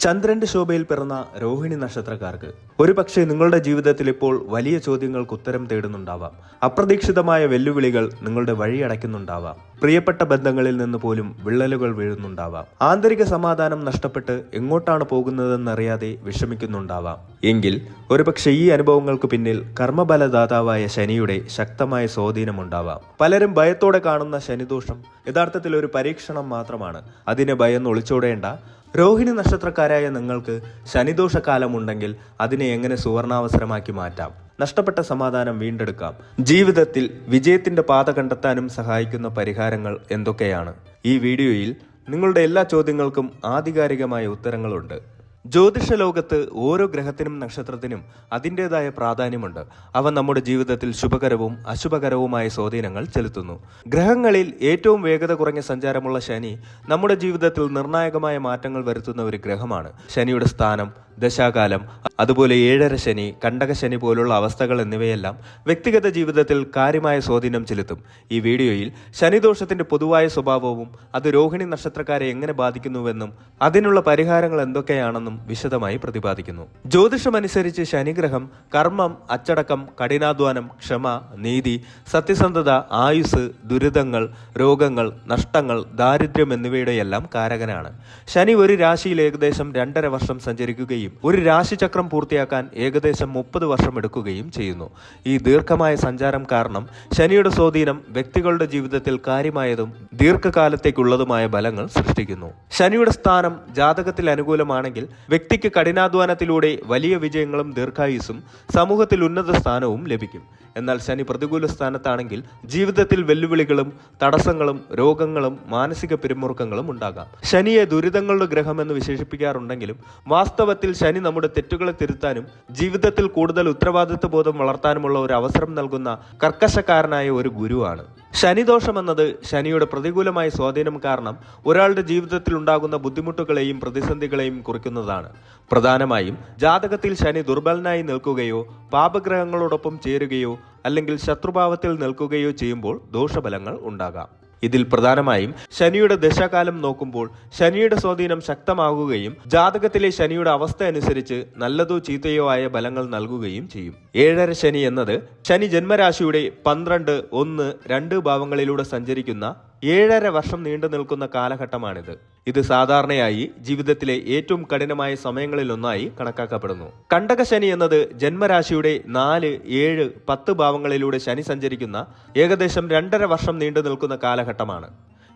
ചന്ദ്രന്റെ ശോഭയിൽ പിറന്ന രോഹിണി നക്ഷത്രക്കാർക്ക് ഒരു പക്ഷേ നിങ്ങളുടെ ജീവിതത്തിൽ ഇപ്പോൾ വലിയ ചോദ്യങ്ങൾക്ക് ഉത്തരം തേടുന്നുണ്ടാവാം. അപ്രതീക്ഷിതമായ വെല്ലുവിളികൾ നിങ്ങളുടെ വഴി അടയ്ക്കുന്നുണ്ടാവാം. പ്രിയപ്പെട്ട ബന്ധങ്ങളിൽ നിന്ന് പോലും വിള്ളലുകൾ വീഴുന്നുണ്ടാവാം. ആന്തരിക സമാധാനം നഷ്ടപ്പെട്ട് എങ്ങോട്ടാണ് പോകുന്നതെന്നറിയാതെ വിഷമിക്കുന്നുണ്ടാവാം. എങ്കിൽ ഒരുപക്ഷെ ഈ അനുഭവങ്ങൾക്ക് പിന്നിൽ കർമ്മബലദാതാവായ ശനിയുടെ ശക്തമായ സ്വാധീനമുണ്ടാവാം പലരും ഭയത്തോടെ കാണുന്ന ശനിദോഷം യഥാർത്ഥത്തിൽ ഒരു പരീക്ഷണം മാത്രമാണ്. അതിനെ ഭയന്ന് ഒളിച്ചോടേണ്ട രോഹിണി നക്ഷത്രക്കാരായ നിങ്ങൾക്ക് ശനിദോഷകാലമുണ്ടെങ്കിൽ അതിനെ എങ്ങനെ സുവർണാവസരമാക്കി മാറ്റാം? നഷ്ടപ്പെട്ട സമാധാനം വീണ്ടെടുക്കാം. ജീവിതത്തിൽ വിജയത്തിന്റെ പാത കണ്ടെത്താനും സഹായിക്കുന്ന പരിഹാരങ്ങൾ എന്തൊക്കെയാണ്? ഈ വീഡിയോയിൽ നിങ്ങളുടെ എല്ലാ ചോദ്യങ്ങൾക്കും ആധികാരികമായ ഉത്തരങ്ങളുണ്ട്. ജ്യോതിഷ ലോകത്ത് ഓരോ ഗ്രഹത്തിനും നക്ഷത്രത്തിനും അതിന്റെതായ പ്രാധാന്യമുണ്ട്. അവ നമ്മുടെ ജീവിതത്തിൽ ശുഭകരവും അശുഭകരവുമായ സ്വാധീനങ്ങൾ ചെലുത്തുന്നു. ഗ്രഹങ്ങളിൽ ഏറ്റവും വേഗത കുറഞ്ഞ സഞ്ചാരമുള്ള ശനി നമ്മുടെ ജീവിതത്തിൽ നിർണായകമായ മാറ്റങ്ങൾ വരുത്തുന്ന ഒരു ഗ്രഹമാണ്. ശനിയുടെ സ്ഥാനം ദശാകാലം അതുപോലെ ഏഴര ശനി കണ്ടകശനി പോലുള്ള അവസ്ഥകൾ എന്നിവയെല്ലാം വ്യക്തിഗത ജീവിതത്തിൽ കാര്യമായ സ്വാധീനം ചെലുത്തും. ഈ വീഡിയോയിൽ ശനിദോഷത്തിന്റെ പൊതുവായ സ്വഭാവവും അത് രോഹിണി നക്ഷത്രക്കാരെ എങ്ങനെ ബാധിക്കുന്നുവെന്നും അതിനുള്ള പരിഹാരങ്ങൾ എന്തൊക്കെയാണെന്നും വിശദമായി പ്രതിപാദിക്കുന്നു. ജ്യോതിഷമനുസരിച്ച് ശനിഗ്രഹം കർമ്മം അച്ചടക്കം കഠിനാധ്വാനം ക്ഷമ നീതി സത്യസന്ധത ആയുസ് ദുരിതങ്ങൾ രോഗങ്ങൾ നഷ്ടങ്ങൾ ദാരിദ്ര്യം എന്നിവയുടെയെല്ലാം കാരകനാണ്. ശനി ഒരു രാശിയിൽ ഏകദേശം രണ്ടര വർഷം സഞ്ചരിക്കുകയും ഒരു രാശിചക്രം പൂർത്തിയാക്കാൻ ഏകദേശം മുപ്പത് വർഷം എടുക്കുകയും ചെയ്യുന്നു. ഈ ദീർഘമായ സഞ്ചാരം കാരണം ശനിയുടെ സ്വാധീനം വ്യക്തികളുടെ ജീവിതത്തിൽ കാര്യമായതും ദീർഘകാലത്തേക്കുള്ളതുമായ ഫലങ്ങൾ സൃഷ്ടിക്കുന്നു. ശനിയുടെ സ്ഥാനം ജാതകത്തിൽ അനുകൂലമാണെങ്കിൽ വ്യക്തിക്ക് കഠിനാധ്വാനത്തിലൂടെ വലിയ വിജയങ്ങളും ദീർഘായുസും സമൂഹത്തിൽ ഉന്നത സ്ഥാനവും ലഭിക്കും. എന്നാൽ ശനി പ്രതികൂല സ്ഥാനത്താണെങ്കിൽ ജീവിതത്തിൽ വെല്ലുവിളികളും തടസ്സങ്ങളും രോഗങ്ങളും മാനസിക പിരിമുറുക്കങ്ങളും ഉണ്ടാകാം. ശനിയെ ദുരിതങ്ങളുടെ ഗ്രഹമെന്ന് വിശേഷിപ്പിക്കാറുണ്ടെങ്കിലും വാസ്തവത്തിൽ ശനി നമ്മുടെ തെറ്റുകളെ തിരുത്താനും ജീവിതത്തിൽ കൂടുതൽ ഉത്തരവാദിത്വ ബോധം വളർത്താനുമുള്ള ഒരു അവസരം നൽകുന്ന കർക്കശക്കാരനായ ഒരു ഗുരുവാണ്. ശനിദോഷം എന്നത് ശനിയുടെ പ്രതികൂലമായ സ്വാധീനം കാരണം ഒരാളുടെ ജീവിതത്തിൽ ഉണ്ടാകുന്ന ബുദ്ധിമുട്ടുകളെയും പ്രതിസന്ധികളെയും കുറിക്കുന്നതാണ്. പ്രധാനമായും ജാതകത്തിൽ ശനി ദുർബലനായി നിൽക്കുകയോ പാപഗ്രഹങ്ങളോടൊപ്പം ചേരുകയോ അല്ലെങ്കിൽ ശത്രുഭാവത്തിൽ നിൽക്കുകയോ ചെയ്യുമ്പോൾ ദോഷഫലങ്ങൾ ഉണ്ടാകാം. ഇതിൽ പ്രധാനമായും ശനിയുടെ ദശാകാലം നോക്കുമ്പോൾ ശനിയുടെ സ്വാധീനം ശക്തമാകുകയും ജാതകത്തിലെ ശനിയുടെ അവസ്ഥ അനുസരിച്ച് നല്ലതോ ചീത്തയോ ആയ ഫലങ്ങൾ നൽകുകയും ചെയ്യും. ഏഴര ശനി എന്നത് ശനി ജന്മരാശിയുടെ പന്ത്രണ്ട് ഒന്ന് രണ്ട് ഭാവങ്ങളിലൂടെ സഞ്ചരിക്കുന്ന ഏഴര വർഷം നീണ്ടു നിൽക്കുന്ന കാലഘട്ടമാണിത്. ഇത് സാധാരണയായി ജീവിതത്തിലെ ഏറ്റവും കഠിനമായ സമയങ്ങളിലൊന്നായി കണക്കാക്കപ്പെടുന്നു. കണ്ടക ശനി എന്നത് ജന്മരാശിയുടെ നാല് ഏഴ് പത്ത് ഭാവങ്ങളിലൂടെ ശനി സഞ്ചരിക്കുന്ന ഏകദേശം രണ്ടര വർഷം നീണ്ടു നിൽക്കുന്ന കാലഘട്ടമാണ്.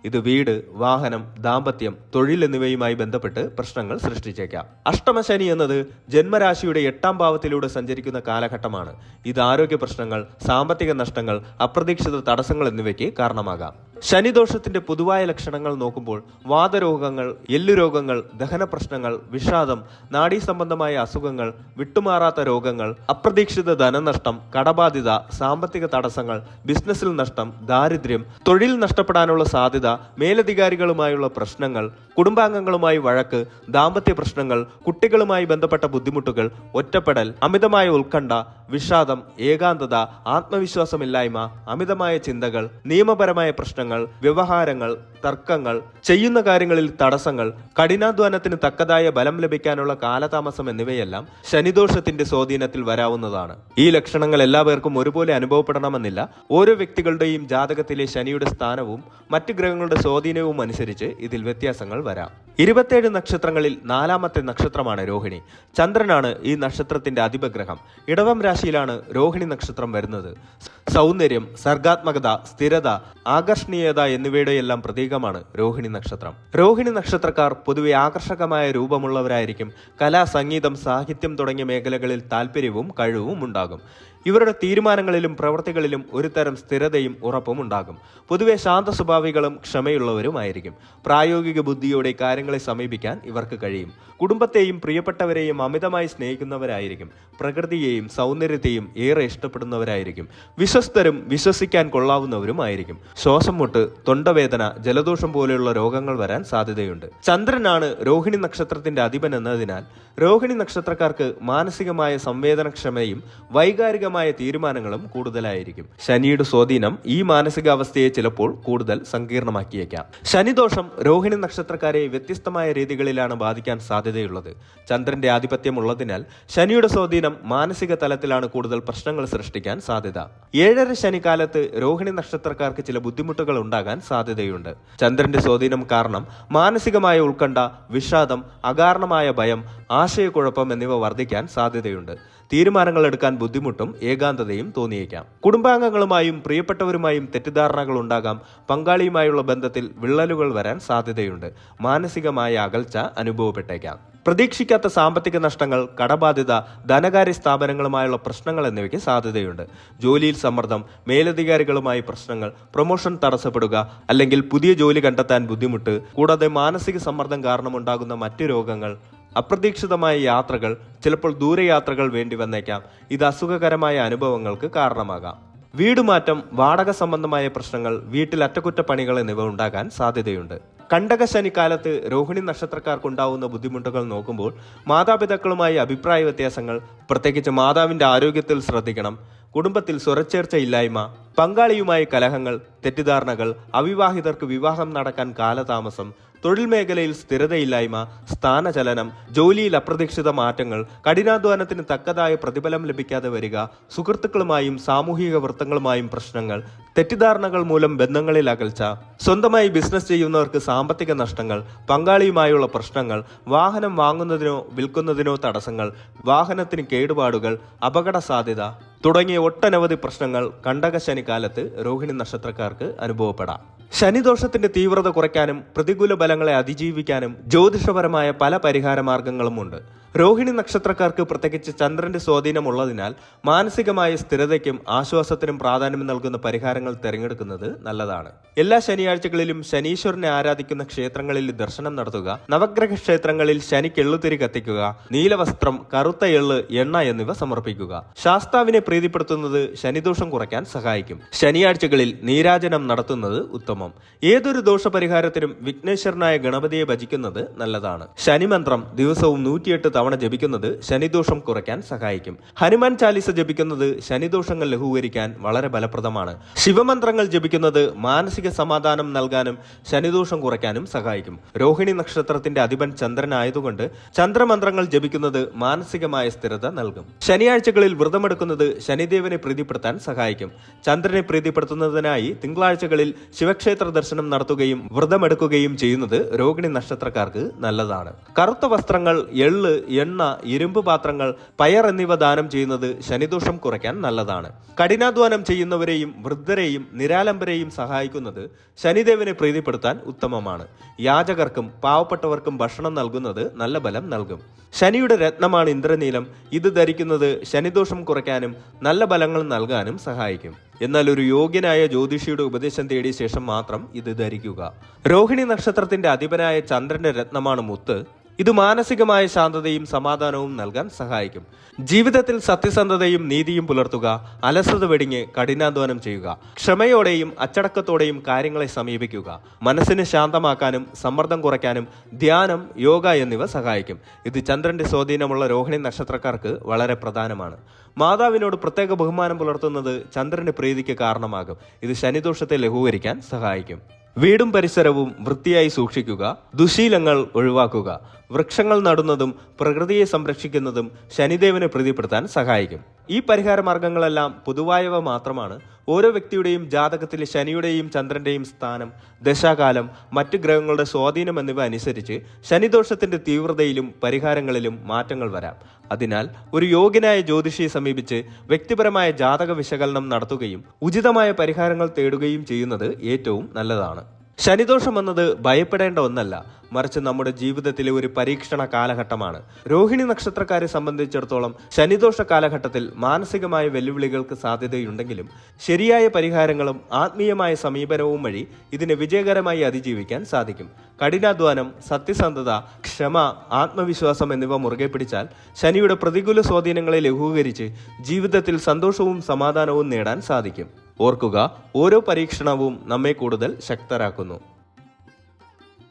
ഇത് വീട് വാഹനം ദാമ്പത്യം തൊഴിൽ എന്നിവയുമായി ബന്ധപ്പെട്ട് പ്രശ്നങ്ങൾ സൃഷ്ടിച്ചേക്കാം. അഷ്ടമശനി എന്നത് ജന്മരാശിയുടെ എട്ടാം ഭാവത്തിലൂടെ സഞ്ചരിക്കുന്ന കാലഘട്ടമാണ്. ഇത് ആരോഗ്യ പ്രശ്നങ്ങൾ സാമ്പത്തിക നഷ്ടങ്ങൾ അപ്രതീക്ഷിത തടസ്സങ്ങൾ എന്നിവയ്ക്ക് കാരണമാകാം. ശനിദോഷത്തിന്റെ പൊതുവായ ലക്ഷണങ്ങൾ നോക്കുമ്പോൾ വാതരോഗങ്ങൾ എല്ലുരോഗങ്ങൾ ദഹന പ്രശ്നങ്ങൾ വിഷാദം നാഡീ സംബന്ധമായ അസുഖങ്ങൾ വിട്ടുമാറാത്ത രോഗങ്ങൾ അപ്രതീക്ഷിത ധനനഷ്ടം കടബാധ്യത സാമ്പത്തിക തടസ്സങ്ങൾ ബിസിനസ്സിൽ നഷ്ടം ദാരിദ്ര്യം തൊഴിൽ നഷ്ടപ്പെടാനുള്ള സാധ്യത മേലധികാരികളുമായുള്ള പ്രശ്നങ്ങൾ കുടുംബാംഗങ്ങളുമായി വഴക്ക് ദാമ്പത്യ പ്രശ്നങ്ങൾ കുട്ടികളുമായി ബന്ധപ്പെട്ട ബുദ്ധിമുട്ടുകൾ ഒറ്റപ്പെടൽ അമിതമായ ഉത്കണ്ഠ വിഷാദം ഏകാന്തത ആത്മവിശ്വാസമില്ലായ്മ അമിതമായ ചിന്തകൾ നിയമപരമായ പ്രശ്നങ്ങൾ വ്യവഹാരങ്ങൾ തർക്കങ്ങൾ ചെയ്യുന്ന കാര്യങ്ങളിൽ തടസ്സങ്ങൾ കഠിനാധ്വാനത്തിന് തക്കതായ ബലം ലഭിക്കാനുള്ള കാലതാമസം എന്നിവയെല്ലാം ശനിദോഷത്തിന്റെ സ്വാധീനത്തിൽ വരാവുന്നതാണ്. ഈ ലക്ഷണങ്ങൾ എല്ലാവർക്കും ഒരുപോലെ അനുഭവപ്പെടണമെന്നില്ല. ഓരോ വ്യക്തികളുടെയും ജാതകത്തിലെ ശനിയുടെ സ്ഥാനവും മറ്റ് ഗ്രഹങ്ങളുടെ സ്വാധീനവും അനുസരിച്ച് ഇതിൽ വ്യത്യാസങ്ങൾ വരാം. ഇരുപത്തേഴ് നക്ഷത്രങ്ങളിൽ നാലാമത്തെ നക്ഷത്രമാണ് രോഹിണി. ചന്ദ്രനാണ് ഈ നക്ഷത്രത്തിന്റെ അധിപഗ്രഹം. ഇടവം രാശിയിലാണ് രോഹിണി നക്ഷത്രം വരുന്നത്. സൗന്ദര്യം സർഗാത്മകത സ്ഥിരത ആകർഷണീയത എന്നിവയുടെയെല്ലാം പ്രതീകമാണ് രോഹിണി നക്ഷത്രം. രോഹിണി നക്ഷത്രക്കാർ പൊതുവെ ആകർഷകമായ രൂപമുള്ളവരായിരിക്കും. കലാ സംഗീതം സാഹിത്യം തുടങ്ങിയ മേഖലകളിൽ താല്പര്യവും കഴിവും ഉണ്ടാകും. ഇവരുടെ തീരുമാനങ്ങളിലും പ്രവൃത്തികളിലും ഒരുതരം സ്ഥിരതയും ഉറപ്പും ഉണ്ടാകും. പൊതുവെ ശാന്ത സ്വഭാവികളും ക്ഷമയുള്ളവരുമായിരിക്കും. പ്രായോഗിക ബുദ്ധിയോടെ കാര്യങ്ങളെ സമീപിക്കാൻ ഇവർക്ക് കഴിയും. കുടുംബത്തെയും പ്രിയപ്പെട്ടവരെയും അമിതമായി സ്നേഹിക്കുന്നവരായിരിക്കും. പ്രകൃതിയെയും സൗന്ദര്യത്തെയും ഏറെ ഇഷ്ടപ്പെടുന്നവരായിരിക്കും. വിശ്വസ്തരും വിശ്വസിക്കാൻ കൊള്ളാവുന്നവരും ആയിരിക്കും. ശ്വാസം മുട്ട് തൊണ്ടവേദന ജലദോഷം പോലെയുള്ള രോഗങ്ങൾ വരാൻ സാധ്യതയുണ്ട്. ചന്ദ്രനാണ് രോഹിണി നക്ഷത്രത്തിന്റെ അധിപൻ എന്നതിനാൽ രോഹിണി നക്ഷത്രക്കാർക്ക് മാനസികമായ സംവേദനക്ഷമതയും വൈകാരികമായ തീരുമാനങ്ങളും കൂടുതലായിരിക്കും. ശനിയുടെ സ്വാധീനം ഈ മാനസികാവസ്ഥയെ ചിലപ്പോൾ കൂടുതൽ സങ്കീർണമാക്കിയേക്കാം. ശനിദോഷം രോഹിണി നക്ഷത്രക്കാരെ വ്യത്യസ്തമായ രീതികളിലാണ് ബാധിക്കാൻ സാധ്യതയുള്ളത്. ചന്ദ്രന്റെ ആധിപത്യം ഉള്ളതിനാൽ ശനിയുടെ സ്വാധീനം മാനസിക തലത്തിലാണ് കൂടുതൽ പ്രശ്നങ്ങൾ സൃഷ്ടിക്കാൻ സാധ്യത. ഏഴര ശനിക്കാലത്ത് രോഹിണി നക്ഷത്രക്കാർക്ക് ചില ബുദ്ധിമുട്ടുകൾ ഉണ്ടാകാൻ സാധ്യതയുണ്ട്. ചന്ദ്രന്റെ സ്വാധീനം കാരണം മാനസികമായ ഉത്കണ്ഠ വിഷാദം അകാരണമായ ഭയം ആശയക്കുഴപ്പം എന്നിവ വർദ്ധിക്കാൻ സാധ്യതയുണ്ട്. തീരുമാനങ്ങൾ എടുക്കാൻ ബുദ്ധിമുട്ടും ഏകാന്തതയും തോന്നിയേക്കാം. കുടുംബാംഗങ്ങളുമായും പ്രിയപ്പെട്ടവരുമായും തെറ്റിദ്ധാരണകൾ ഉണ്ടാകാം. പങ്കാളിയുമായുള്ള ബന്ധത്തിൽ വിള്ളലുകൾ വരാൻ സാധ്യതയുണ്ട്. മാനസികമായ അകൽച്ച അനുഭവപ്പെട്ടേക്കാം. പ്രതീക്ഷിക്കാത്ത സാമ്പത്തിക നഷ്ടങ്ങൾ കടബാധ്യത ധനകാര്യ സ്ഥാപനങ്ങളുമായുള്ള പ്രശ്നങ്ങൾ എന്നിവയ്ക്ക് സാധ്യതയുണ്ട്. ജോലിയിൽ സമ്മർദ്ദം മേലധികാരികളുമായി പ്രശ്നങ്ങൾ പ്രൊമോഷൻ തടസ്സപ്പെടുക അല്ലെങ്കിൽ പുതിയ ജോലി കണ്ടെത്താൻ ബുദ്ധിമുട്ട് കൂടാതെ മാനസിക സമ്മർദ്ദം കാരണമുണ്ടാകുന്ന മറ്റ് രോഗങ്ങൾ അപ്രതീക്ഷിതമായ യാത്രകൾ ചിലപ്പോൾ ദൂരയാത്രകൾ വേണ്ടി വന്നേക്കാം. ഇത് അസുഖകരമായ അനുഭവങ്ങൾക്ക് കാരണമാകാം. വീടുമാറ്റം വാടക സംബന്ധമായ പ്രശ്നങ്ങൾ വീട്ടിൽ അറ്റകുറ്റപ്പണികൾ എന്നിവ ഉണ്ടാകാൻ സാധ്യതയുണ്ട്. കണ്ടക ശനിക്കാലത്ത് രോഹിണി നക്ഷത്രക്കാർക്കുണ്ടാവുന്ന ബുദ്ധിമുട്ടുകൾ നോക്കുമ്പോൾ മാതാപിതാക്കളുമായി അഭിപ്രായ വ്യത്യാസങ്ങൾ പ്രത്യേകിച്ച് മാതാവിന്റെ ആരോഗ്യത്തിൽ ശ്രദ്ധിക്കണം. കുടുംബത്തിൽ സ്വരച്ചേർച്ച ഇല്ലായ്മ പങ്കാളിയുമായി കലഹങ്ങൾ തെറ്റിദ്ധാരണകൾ അവിവാഹിതർക്ക് വിവാഹം നടക്കാൻ കാലതാമസം തൊഴിൽ മേഖലയിൽ സ്ഥിരതയില്ലായ്മ സ്ഥാനചലനം ജോലിയിൽ അപ്രതീക്ഷിത മാറ്റങ്ങൾ കഠിനാധ്വാനത്തിന് തക്കതായ പ്രതിഫലം ലഭിക്കാതെ വരിക സുഹൃത്തുക്കളുമായും സാമൂഹിക വൃത്തങ്ങളുമായും പ്രശ്നങ്ങൾ തെറ്റിദ്ധാരണകൾ മൂലം ബന്ധങ്ങളിൽ അകൽച്ച സ്വന്തമായി ബിസിനസ് ചെയ്യുന്നവർക്ക് സാമ്പത്തിക നഷ്ടങ്ങൾ പങ്കാളിയുമായുള്ള പ്രശ്നങ്ങൾ വാഹനം വാങ്ങുന്നതിനോ വിൽക്കുന്നതിനോ തടസ്സങ്ങൾ വാഹനത്തിന് കേടുപാടുകൾ അപകട സാധ്യത തുടങ്ങിയ ഒട്ടനവധി പ്രശ്നങ്ങൾ കണ്ടക ശനിക്കാലത്ത് രോഹിണി നക്ഷത്രക്കാർക്ക് അനുഭവപ്പെടാം. ശനിദോഷത്തിന്റെ തീവ്രത കുറയ്ക്കാനും പ്രതികൂല ബലങ്ങളെ അതിജീവിക്കാനും ജ്യോതിഷപരമായ പല പരിഹാര മാർഗങ്ങളും ഉണ്ട് രോഹിണി നക്ഷത്രക്കാർക്ക് പ്രത്യേകിച്ച് ചന്ദ്രന്റെ സ്വാധീനമുള്ളതിനാൽ മാനസികമായ സ്ഥിരതയ്ക്കും ആശ്വാസത്തിനും പ്രാധാന്യം നൽകുന്ന പരിഹാരങ്ങൾ തിരഞ്ഞെടുക്കുന്നത് നല്ലതാണ്. എല്ലാ ശനിയാഴ്ചകളിലും ശനീശ്വരനെ ആരാധിക്കുന്ന ക്ഷേത്രങ്ങളിൽ ദർശനം നടത്തുക നവഗ്രഹ ക്ഷേത്രങ്ങളിൽ ശനിക്ക് എള്ളുതിരി കത്തിക്കുക നീലവസ്ത്രം കറുത്ത എള്ള് എണ്ണ എന്നിവ സമർപ്പിക്കുക. ശാസ്താവിനെ പ്രീതിപ്പെടുത്തുന്നത് ശനിദോഷം കുറയ്ക്കാൻ സഹായിക്കും. ശനിയാഴ്ചകളിൽ നീരാജനം നടത്തുന്നത് ഉത്തമം. ഏതൊരു ദോഷപരിഹാരത്തിനും വിഘ്നേശ്വരനായ ഗണപതിയെ ഭജിക്കുന്നത് നല്ലതാണ്. ശനിമന്ത്രം ദിവസവും നൂറ്റിയെട്ട് തവണ ജപിക്കുന്നത് ശനിദോഷം കുറയ്ക്കാൻ സഹായിക്കും. ഹനുമാൻ ചാലിസ ജപിക്കുന്നത് ശനിദോഷങ്ങൾ ലഘൂകരിക്കാൻ വളരെ ഫലപ്രദമാണ്. ശിവമന്ത്രങ്ങൾ ജപിക്കുന്നത് മാനസിക സമാധാനം നൽകാനും ശനിദോഷം കുറയ്ക്കാനും സഹായിക്കും. രോഹിണി നക്ഷത്രത്തിന്റെ അധിപൻ ചന്ദ്രനായതുകൊണ്ട് ചന്ദ്രമന്ത്രങ്ങൾ ജപിക്കുന്നത് മാനസികമായ സ്ഥിരത നൽകും. ശനിയാഴ്ചകളിൽ വ്രതമെടുക്കുന്നത് ശനിദേവനെ പ്രീതിപ്പെടുത്താൻ സഹായിക്കും. ചന്ദ്രനെ പ്രീതിപ്പെടുത്തുന്നതിനായി തിങ്കളാഴ്ചകളിൽ ശിവക്ഷേത്ര ദർശനം നടത്തുകയും വ്രതമെടുക്കുകയും ചെയ്യുന്നത് രോഹിണി നക്ഷത്രക്കാർക്ക് നല്ലതാണ്. കറുത്ത വസ്ത്രങ്ങൾ എള്ള് എണ്ണ ഇരുമ്പ് പാത്രങ്ങൾ പയർ എന്നിവ ദാനം ചെയ്യുന്നത് ശനിദോഷം കുറയ്ക്കാൻ നല്ലതാണ്. കഠിനാധ്വാനം ചെയ്യുന്നവരെയും വൃദ്ധരെയും നിരാലംബരെയും സഹായിക്കുന്നത് ശനിദേവനെ പ്രീതിപ്പെടുത്താൻ ഉത്തമമാണ്. യാചകർക്കും പാവപ്പെട്ടവർക്കും ഭക്ഷണം നൽകുന്നത് നല്ല ബലം നൽകും. ശനിയുടെ രത്നമാണ് ഇന്ദ്രനീലം. ഇത് ധരിക്കുന്നത് ശനിദോഷം കുറയ്ക്കാനും നല്ല ബലങ്ങൾ നൽകാനും സഹായിക്കും. എന്നാൽ ഒരു യോഗ്യനായ ജ്യോതിഷിയുടെ ഉപദേശം തേടിയ ശേഷം മാത്രം ഇത് ധരിക്കുക. രോഹിണി നക്ഷത്രത്തിന്റെ അധിപനായ ചന്ദ്രന്റെ രത്നമാണ് മുത്ത്. ഇത് മാനസികമായ ശാന്തതയും സമാധാനവും നൽകാൻ സഹായിക്കും. ജീവിതത്തിൽ സത്യസന്ധതയും നീതിയും പുലർത്തുക അലസത വെടിഞ്ഞ് കഠിനാധ്വാനം ചെയ്യുക ക്ഷമയോടെയും അച്ചടക്കത്തോടെയും കാര്യങ്ങളെ സമീപിക്കുക മനസ്സിനെ ശാന്തമാക്കാനും സമ്മർദ്ദം കുറയ്ക്കാനും ധ്യാനം യോഗ എന്നിവ സഹായിക്കും. ഇത് ചന്ദ്രന്റെ സ്വാധീനമുള്ള രോഹിണി നക്ഷത്രക്കാർക്ക് വളരെ പ്രധാനമാണ്. മാതാവിനോട് പ്രത്യേക ബഹുമാനം പുലർത്തുന്നത് ചന്ദ്രന്റെ പ്രീതിക്ക് കാരണമാകും. ഇത് ശനിദോഷത്തെ ലഘൂകരിക്കാൻ സഹായിക്കും. വീടും പരിസരവും വൃത്തിയായി സൂക്ഷിക്കുക ദുശീലങ്ങൾ ഒഴിവാക്കുക വൃക്ഷങ്ങൾ നടുന്നതും പ്രകൃതിയെ സംരക്ഷിക്കുന്നതും ശനിദേവനെ പ്രീതിപ്പെടുത്താൻ സഹായിക്കും. ഈ പരിഹാര മാർഗങ്ങളെല്ലാം പൊതുവായവ മാത്രമാണ്. ഓരോ വ്യക്തിയുടെയും ജാതകത്തിലെ ശനിയുടെയും ചന്ദ്രന്റെയും സ്ഥാനം ദശാകാലം മറ്റ് ഗ്രഹങ്ങളുടെ സ്വാധീനം എന്നിവ അനുസരിച്ച് ശനിദോഷത്തിന്റെ തീവ്രതയിലും പരിഹാരങ്ങളിലും മാറ്റങ്ങൾ വരാം. അതിനാൽ ഒരു യോഗ്യനായ ജ്യോതിഷിയെ സമീപിച്ച് വ്യക്തിപരമായ ജാതക വിശകലനം നടത്തുകയും ഉചിതമായ പരിഹാരങ്ങൾ തേടുകയും ചെയ്യുന്നത് ഏറ്റവും നല്ലതാണ്. ശനിദോഷം എന്നത് ഭയപ്പെടേണ്ട ഒന്നല്ല. മറിച്ച് നമ്മുടെ ജീവിതത്തിലെ ഒരു പരീക്ഷണ കാലഘട്ടമാണ്. രോഹിണി നക്ഷത്രക്കാരെ സംബന്ധിച്ചിടത്തോളം ശനിദോഷ കാലഘട്ടത്തിൽ മാനസികമായ വെല്ലുവിളികൾക്ക് സാധ്യതയുണ്ടെങ്കിലും ശരിയായ പരിഹാരങ്ങളും ആത്മീയമായ സമീപനവും വഴി ഇതിനെ വിജയകരമായി അതിജീവിക്കാൻ സാധിക്കും. കഠിനാധ്വാനം സത്യസന്ധത ക്ഷമ ആത്മവിശ്വാസം എന്നിവ മുറുകെ പിടിച്ചാൽ ശനിയുടെ പ്രതികൂല സ്വാധീനങ്ങളെ ലഘൂകരിച്ച് ജീവിതത്തിൽ സന്തോഷവും സമാധാനവും നേടാൻ സാധിക്കും. ഓർക്കുക ഓരോ പരീക്ഷണവും നമ്മെ കൂടുതൽ ശക്തരാക്കുന്നു.